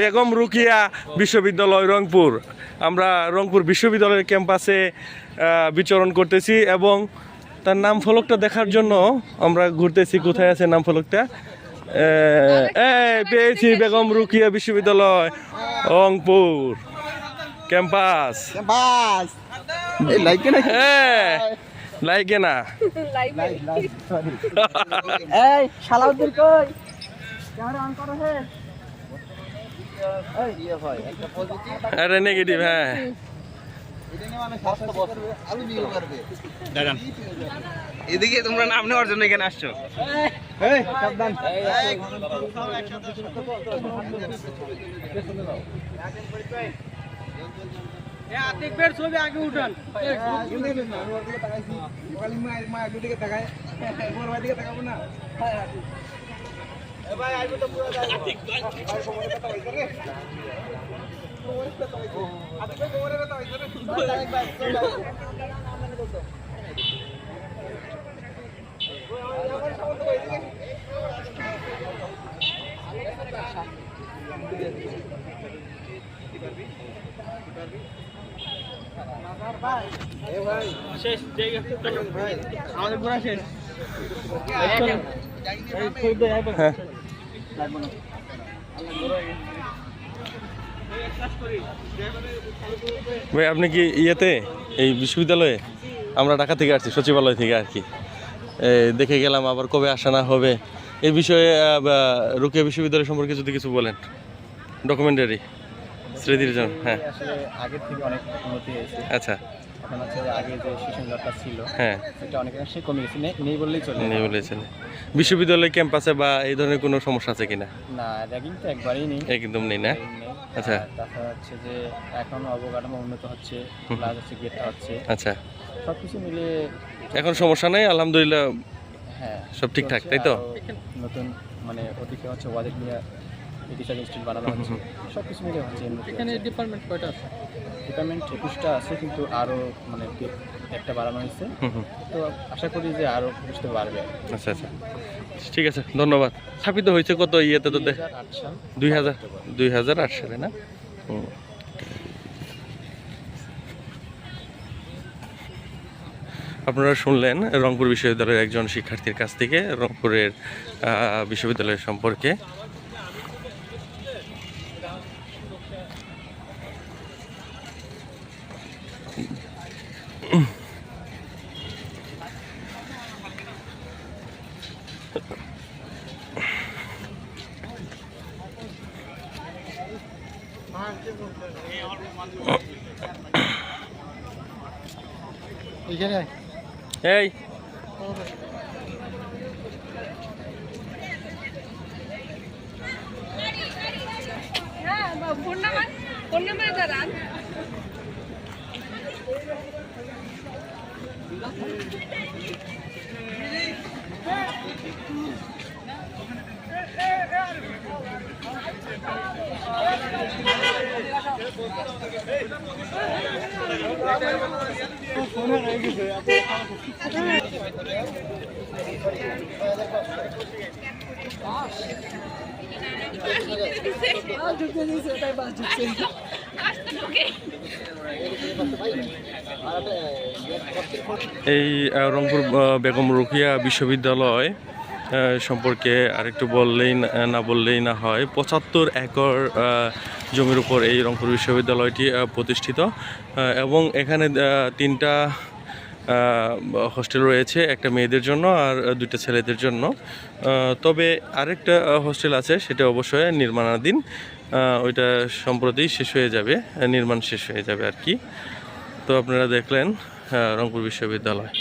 বেগম রুকিয়া বিশ্ববিদ্যালয় রংপুর। আমরা রংপুর বিশ্ববিদ্যালয়ের ক্যাম্পাসে বিচরণ করতেছি এবং তার নাম ফলকটা দেখার জন্য আমরা ঘুরতেছি। কোথায় আছে নাম ফলকটা? পেয়েছি বেগম রুকিয়া বিশ্ববিদ্যালয় রংপুর ক্যাম্পাস। হ্যাঁ লাইকে না। এই শালাউদ্দিন কই? ইয়ে আরে নেগেটিভ হ্যাঁ এটা মানে এদিকে তোমরা নাম নেওয়ার জন্য এখানে আসছো ছবি আগে উঠান মায়ের দিকে তাকায় ওর দিকে তাকাবো না শেষ জায়গা আমাদের ঘোরা শেষ। হ্যাঁ ভাই আপনি কি ইয়েতে এই বিশ্ববিদ্যালয়ে? আমরা ঢাকা থেকে আসছি সচিবালয় থেকে আর কি। দেখে গেলাম আবার কবে আসা না হবে। এই বিষয়ে রুকিয়া বিশ্ববিদ্যালয় সম্পর্কে যদি কিছু বলেন। ডকুমেন্টারি স্মৃতির জন্য হ্যাঁ। আগের থেকে অনেক উন্নতি হয়েছে। আচ্ছা। এখন হচ্ছে যে আগে যে শিশু দরকার ছিল হ্যাঁ। সেটা অনেকাংশে কমে গেছে নেই- বললেই চলে। নেই বলেছেন বিশ্ববিদ্যালয় ক্যাম্পাসে বা এই ধরনের কোনো সমস্যা আছে কিনা? না র্যাগিং তো একবারেই নেই। একদম নেই না। আচ্ছা। তাছাড়া হচ্ছে যে এখন অবকাঠামো উন্নত হচ্ছে প্লাস হচ্ছে গেটটা হচ্ছে। আচ্ছা। সব কিছু মিলিয়ে এখন সমস্যা নেই আলহামদুলিল্লাহ হ্যাঁ। সব ঠিকঠাক, তাই তো? নতুন মানে ওদিকে হচ্ছে ওয়াজেদ মিয়া। রিসার্চ ইনস্টিটিউট বানানো হচ্ছে। সব কিছু মিলিয়ে হচ্ছে এখানে ডিপার্টমেন্ট কয়টা আছে? ডিপার্টমেন্ট একুশটা আছে কিন্তু আরও মানে একটা বাড়ানো হয়েছে। হুম হুম। তো আশা করি যে আরও বুঝতে পারবে আচ্ছা আচ্ছা। ঠিক আছে ধন্যবাদ। স্থাপিত হয়েছে কত ইয়েতে তো দুই হাজার দুই হাজার আট সালে না? হুম। আপনারা শুনলেন রংপুর বিশ্ববিদ্যালয়ের একজন শিক্ষার্থীর কাছ থেকে রংপুরের বিশ্ববিদ্যালয় সম্পর্কে। এই নাম্বার ফোন নাম্বারে দাঁড়ান আসতে ঢুকে এই রংপুর বেগম রুকিয়া বিশ্ববিদ্যালয় সম্পর্কে আরেকটু বললেই না- বললেই না হয়। পঁচাত্তর একর জমির উপর এই রংপুর বিশ্ববিদ্যালয়টি প্রতিষ্ঠিত। এবং এখানে তিনটা হোস্টেল রয়েছে, একটা মেয়েদের জন্য আর দুইটা ছেলেদের জন্য। তবে আরেকটা হোস্টেল আছে, সেটা অবশ্যই নির্মাণাধীন। ওইটা সম্প্রতি শেষ হয়ে যাবে, নির্মাণ শেষ হয়ে যাবে আর কি। তো আপনারা দেখলেন রংপুর বিশ্ববিদ্যালয়।